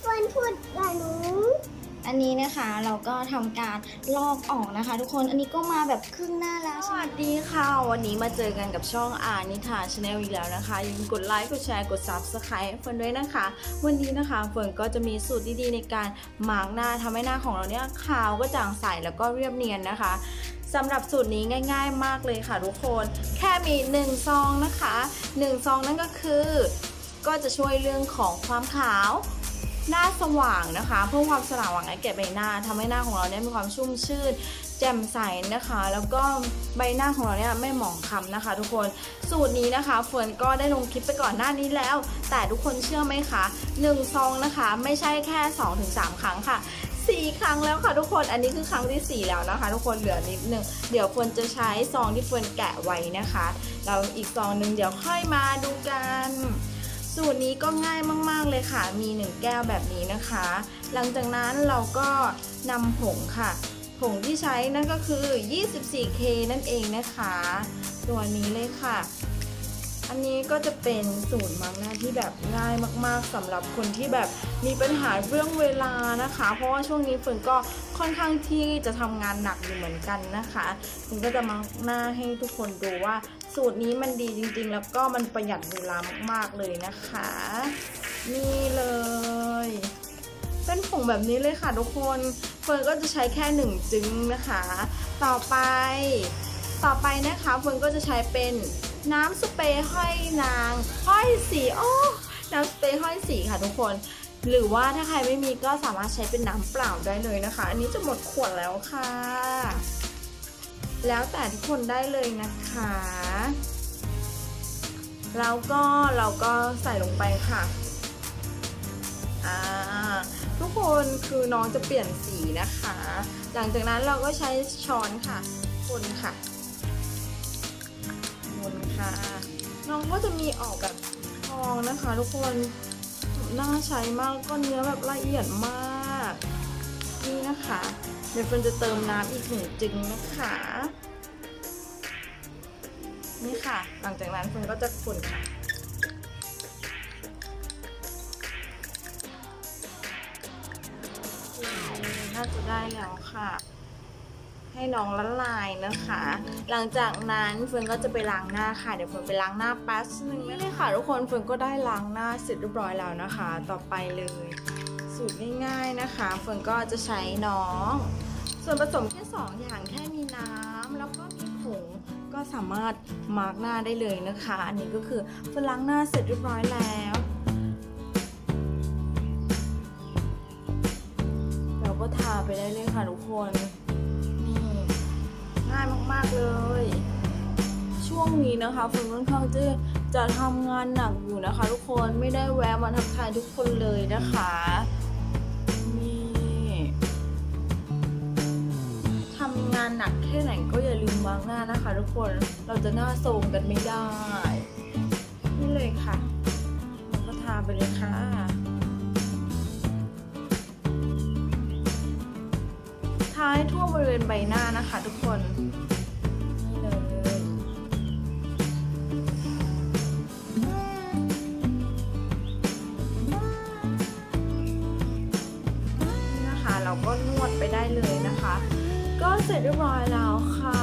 เฟิร์นพูดกับหนูอันนี้นะคะเราก็ทำการลอกออกนะคะ ทุกคนอันนี้ก็มาแบบครึ่งหน้าแล้วสใช่ไหมวัสดีค่ะ วันนี้มาเจอกันกับช่องอานิทาชาแนลอีกแล้วนะคะอย่าลืมกดไลค์กดแชร์กด subscribe ให้เฟิร์นด้วยนะคะ วันนี้นะคะเฟิร์นก็จะมีสูตรดีๆในการมาร์กหน้าทำให้หน้าของเราเนี่ยขาวก็จางใสแล้วก็เรียบเนียนนะคะสำหรับสูตรนี้ง่าย ๆ มากเลยค่ะทุกคน แค่มี1ซองนะคะ1ซองนั่นก็คือ ก็จะช่วยเรื่องของความขาว หน้าสว่างนะคะ เพิ่มความสว่างให้แก่ใบหน้าทำให้หน้าของเราเนี่ยมีความชุ่มชื่น แจ่มใสนะคะ แล้วก็ใบหน้าของเราเนี่ยไม่หมองคล้ำนะคะ ทุกคนสูตรนี้นะคะเฟิร์นก็ได้ลงคลิปไปก่อนหน้านี้แล้ว แต่ทุกคนเชื่อไหมคะ1ซองนะคะ ไม่ใช่แค่ 2-3 ครั้งค่ะ4 ครั้งแล้วค่ะทุกคน อันนี้คือครั้งที่ 4 แล้วนะคะ ทุกคนเหลือนิดนึง เดี๋ยวเฟิร์นจะใช้ซองที่เฟิร์นแกะไว้นะคะแล้วอีกซองหนึ่งเดี๋ยวค่อยมาดูกัน สูตรนี้ก็ง่ายมาก ๆ เลยค่ะ มี 1 แก้วแบบนี้นะคะ หลังจากนั้นเราก็นำผงค่ะ ผงที่ใช้นั่นก็คือ 24K นั่นเองนะคะ ตัวนี้เลยค่ะ อันนี้ก็จะเป็นสูตรมังหน้าที่แบบง่ายมากๆสำหรับคนที่แบบมีปัญหาเรื่องเวลานะคะ เพราะว่าช่วงนี้ฝนก็ค่อนข้างที่จะทำงานหนักอยู่เหมือนกันนะคะฝนก็จะมาหน้าให้ทุกคนดูว่า สูตรนี้มันดีจริงๆ แล้วก็มันประหยัดเวลามากๆเลยนะคะ นี่เลย เป็นผงแบบนี้เลยค่ะทุกคนเฟิร์นก็จะใช้แค่หนึ่งจึงนะคะ ต่อไป ต่อไปนะคะเฟิร์นก็จะใช้เป็นน้ำสเปรย์ห้อยนางห้อยสีโอ้น้ำสเปรย์ห้อยสีค่ะทุกคนหรือว่าถ้าใครไม่มีก็สามารถใช้เป็นน้ำเปล่าได้เลยนะคะ อันนี้จะหมดขวดแล้วค่ะ แล้วแต่ทุกคนได้เลยนะคะ แล้วก็เราก็ใส่ลงไปค่ะอ่าทุกคนคือน้องจะเปลี่ยนสีนะคะ หลังจากนั้นเราก็ใช้ช้อนค่ะ คนค่ะ คนค่ะ น้องก็จะมีออกแบบทองนะคะ ทุกคนน่าใช้มากแล้วก็เนื้อแบบละเอียดมาก นี่นะคะ ดี๋ยวเฟิร์นจะเติมน้ำอีกหนึ่งจึงนะคะ นี่ค่ะ หลังจากนั้นเฟิร์นก็จะคนค่ะน่าจะได้แล้วค่ะ ให้น้องละลายนะคะ หลังจากนั้นเฟิร์นก็จะไปล้างหน้าค่ะ เดี๋ยวเฟิร์นไปล้างหน้าแป๊บนึงนี่เลยค่ะ ทุกคนเฟิร์นก็ได้ล้างหน้าเสร็จเรียบร้อยแล้วนะคะ ต่อไปเลย สูตรง่ายๆนะคะ เฟิร์นก็จะใช้น้อง ส่วนผสมแค่สองอย่างแค่มีน้ำแล้วก็มีผงก็สามารถมาร์กหน้าได้เลยนะคะ อันนี้ก็คือเฟิร์นล้างหน้าเสร็จเรียบร้อยแล้ว เราก็ทาไปได้เลยค่ะทุกคนนี่ง่ายมากๆเลย ช่วงนี้นะคะฝนค่อนข้างจะจะทำงานหนักอยู่นะคะ ทุกคนไม่ได้แวะมาทักทายทุกคนเลยนะคะานหนักแค่ไหนก็อย่าลืมมาร์กหน้านะคะ ทุกคนเราจะหน้าโทรมกันไม่ได้นี่เลยค่ะเราก็ทาไปเลยค่ะทาให้ทั่วบริเวณใบหน้านะคะ ทุกคนนี่เลยนี่นะคะ เราก็นวดไปได้เลยนะคะ ก็เสร็จเรียบร้อยแล้วค่ะ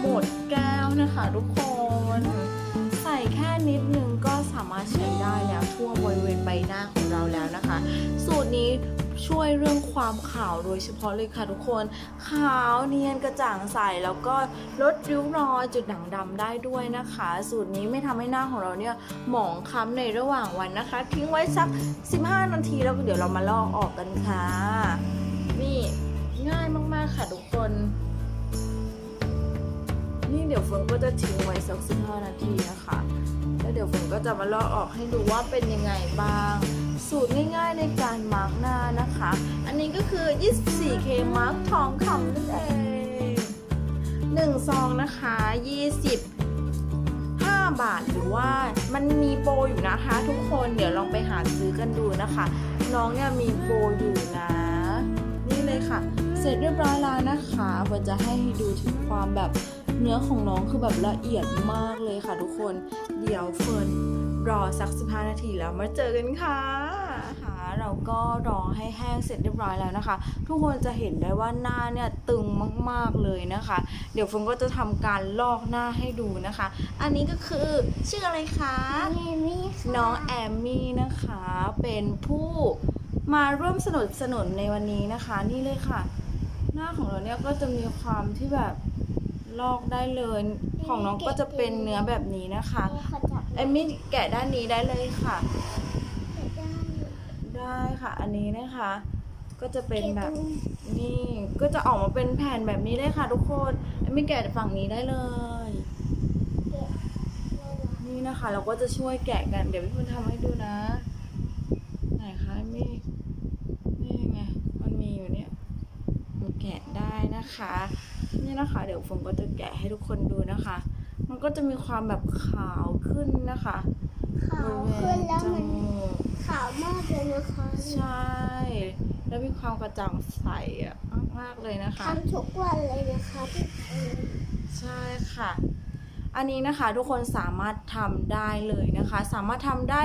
หมดแก้วนะคะทุกคน ใส่แค่นิดนึงก็สามารถใช้ได้แล้วทั่วบริเวณใบหน้าของเราแล้วนะคะ สูตรนี้ช่วยเรื่องความขาวโดยเฉพาะเลยค่ะทุกคน ขาวเนียนกระจ่างใสแล้วก็ลดริ้วรอยจุดด่างดำได้ด้วยนะคะ สูตรนี้ไม่ทำให้หน้าของเราเนี่ยหมองคล้ำในระหว่างวันนะคะ ทิ้งไว้สัก 15 นาทีแล้วเดี๋ยวเรามาลอกออกกันค่ะ นี่ ง่ายมาก ๆ ค่ะทุกคน นี่เดี๋ยวฝนก็จะทิ้งไว้สัก15นาทีนะคะ แล้วเดี๋ยวฝนก็จะมาลอกออกให้ดูว่าเป็นยังไงบ้าง สูตรง่ายๆในการมาร์กหน้านะคะ อันนี้ก็คือ 24K มาร์กทองคำนั่นเอง1ซองนะคะ 20 5 บาทหรือว่ามันมีโปรอยู่นะคะ ทุกคนเดี๋ยวลองไปหาซื้อกันดูนะคะ น้องเนี่ยมีโปรอยู่นะ นี่เลยค่ะ เสร็จเรียบร้อยแล้วนะคะเฟิร์นจะให้ดูถึงความแบบเนื้อของน้องคือแบบละเอียดมากเลยค่ะทุกคน เดี๋ยวเฟิร์นรอสัก 15 นาทีแล้วมาเจอกันค่ะค่ะเราก็รอให้แห้งเสร็จเรียบร้อยแล้วนะคะ ทุกคนจะเห็นได้ว่าหน้าเนี่ยตึงมากๆเลยนะคะ เดี๋ยวเฟิร์นก็จะทำการลอกหน้าให้ดูนะคะ อันนี้ก็คือชื่ออะไรคะเอมี่ค่ะน้องแอมมี่นะคะเป็นผู้มาร่วมสนุนสนุนในวันนี้นะคะ นี่เลยค่ะ หน้าของเราเนี่ยก็จะมีความที่แบบลอกได้เลย ของน้องก็จะเป็นเนื้อแบบนี้นะคะนี่เขาจับเอมมี่แกะด้านนี้ได้เลยค่ะ ได้ได้ค่ะ อันนี้นะคะ ก็จะเป็นแบบเก็ดูนี่ก็จะออกมาเป็นแผ่นแบบนี้เลยค่ะ ทุกคนเอมมี่แกะฝั่งนี้ได้เลยเก็บได้เหรอนี่นะคะ เราก็จะช่วยแกะกันเดี๋ยวพี่คุณทำให้ดูนะ ไหนคะเอมมี่นี่ไง มันมีอยู่เนี่ย มันแกะได้ นะคะ นี่นะคะ เดี๋ยวผมก็จะแกะให้ทุกคนดูนะคะ มันก็จะมีความแบบขาวขึ้นนะคะขาวขึ้นแล้วมันบริเวณจมูกขาวมากเลยนะคะใช่ แล้วมีความกระจ่างใสอะมากๆเลยนะคะทำทุกวันเลยนะคะทุกคนใช่ค่ะอันนี้นะคะทุกคนสามารถทำได้เลยนะคะ สามารถทำได้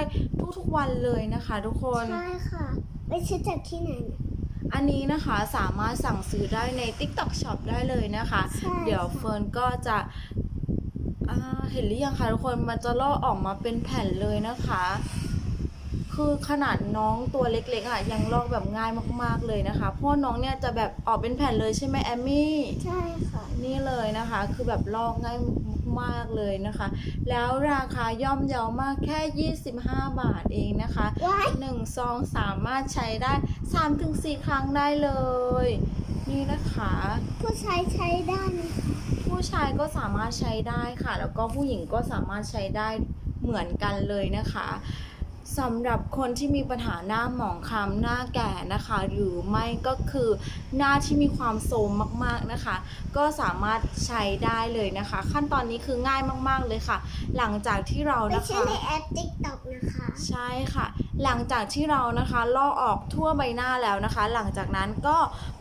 ทุกๆวันเลยนะคะ ทุกคน ใช่ค่ะไปซื้อจากที่ไหนนะ อันนี้นะคะสามารถสั่งซื้อได้ใน TikTok Shop ได้เลยนะคะ ใช่เดี๋ยวค่ะ เฟิร์นก็จะอ่าเห็นหรือยังคะทุกคนมันจะลอกออกมาเป็นแผ่นเลยนะคะ คือขนาดน้องตัวเล็กๆอะยังลอกแบบง่ายมากๆเลยนะคะเพราะน้องเนี่ยจะแบบออกเป็นแผ่นเลยใช่ไหมแอมมี่ ใช่ค่ะ นี่เลยนะคะ คือแบบลอกง่าย มากๆเลยนะคะ แล้วราคาย่อมเยาวมากแค่ 25 บาทเองนะคะว้ายหนึ่งซองสามารถใช้ได้ 3-4 ครั้งได้เลย นี่นะคะ ผู้ชายใช้ได้ไหมคะผู้ชายก็สามารถใช้ได้ค่ะ แล้วก็ผู้หญิงก็สามารถใช้ได้เหมือนกันเลยนะคะ สำหรับคนที่มีปัญหาหน้าหมองคล้ำหน้าแก่นะคะ หรือไม่ก็คือหน้าที่มีความโทรมมากๆนะคะ ก็สามารถใช้ได้เลยนะคะ ขั้นตอนนี้คือง่ายมากๆเลยค่ะ หลังจากที่เราไม่นะใช่คะในแอปติ๊กต็อกนะคะ ใช่ค่ะ หลังจากที่เรานะคะลอกออกทั่วใบหน้าแล้วนะคะ หลังจากนั้นก็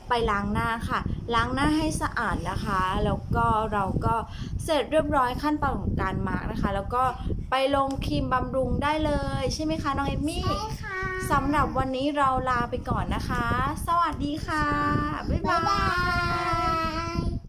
ไปล้างหน้าค่ะ ล้างหน้าให้สะอาดนะคะ แล้วก็เราก็เสร็จเรียบร้อยขั้นตอนของการมาร์กนะคะ แล้วก็ไปลงครีมบำรุงได้เลย ใช่ไหมคะน้องเอมมี่ใช่ค่ะสำหรับวันนี้เราลาไปก่อนนะคะ สวัสดีค่ะ บ๊ายบาบ๊ายบายย